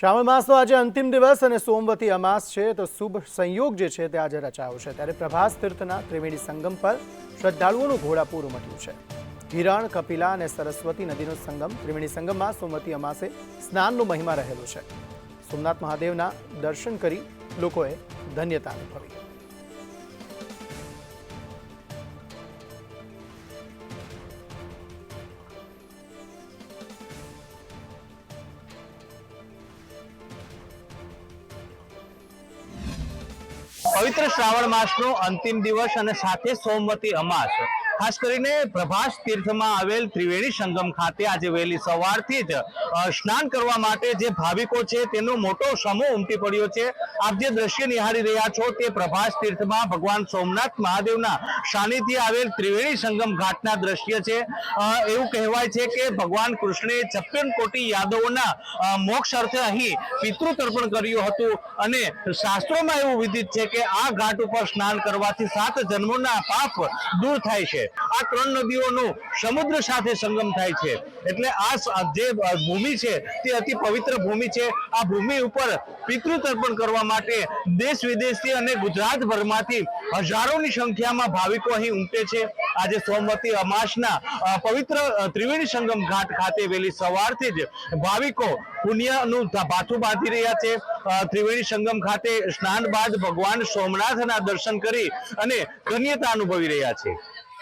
શ્રાવણ માસનો આજે અંતિમ દિવસ અને સોમવતી અમાસ છે, તો શુભ સંયોગ જે છે તે આજે રચાયો છે. ત્યારે પ્રભાસ તીર્થના ત્રિવેણી સંગમ પર શ્રદ્ધાળુઓનું ઘોડાપૂર ઉમટ્યું છે. હિરણ, કપિલા અને સરસ્વતી નદીનો સંગમ ત્રિવેણી સંગમમાં સોમવતી અમાસે સ્નાનનો મહિમા રહેલો છે. સોમનાથ મહાદેવના દર્શન કરી લોકોએ ધન્યતા અનુભવી. પવિત્ર શ્રાવણ માસનો અંતિમ દિવસ અને સાથે સોમવતી અમાસ. ખાસ કરીને પ્રભાસ તીર્થમાં આવેલ ત્રિવેણી સંગમ ખાતે આજે વહેલી સવારથી જ સ્નાન કરવા માટે જે ભાવિકો છે તેનો મોટો સમૂહ ઉમટી પડ્યો છે. આપ જે દ્રશ્ય નિહાળી રહ્યા છો તે પ્રભાસ તીર્થમાં ભગવાન સોમનાથ મહાદેવના સાનિધ્ય આવેલ ત્રિવેણી સંગમ ઘાટના દ્રશ્ય છે. એવું કહેવાય છે કે ભગવાન કૃષ્ણે છપ્પન કોટી યાદવોના મોક્ષ અર્થે અહીં પિતૃ તર્પણ કર્યું હતું અને શાસ્ત્રોમાં એવું વિધિત છે કે આ ઘાટ ઉપર સ્નાન કરવાથી સાત જન્મોના પાપ દૂર થાય છે. આ ત્રણ નદીઓનો સમુદ્ર સાથે સંગમ થાય છે. એટલે આ જે ભૂમિ છે, તે અતિ પવિત્ર ભૂમિ છે. આ ભૂમિ ઉપર પિતૃ તર્પણ કરવા માટે દેશ વિદેશથી અને ગુજરાતભરમાંથી હજારોની સંખ્યામાં ભાવિકો અહીં ઉમટે છે. આજે સોમવતી અમાસના પવિત્ર ત્રિવેણી સંગમ ઘાટ ખાતે વહેલી સવારથી જ ભાવિકો પુણ્યનું ભાથું બાંધી રહ્યા છે. ત્રિવેણી સંગમ ખાતે સ્નાન બાદ ભગવાન સોમનાથના દર્શન કરી અને ધન્યતા અનુભવી રહ્યા છે.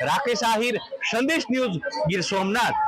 રાકેશ આહિર સંદેશ ન્યૂઝ ગીર સોમનાથ.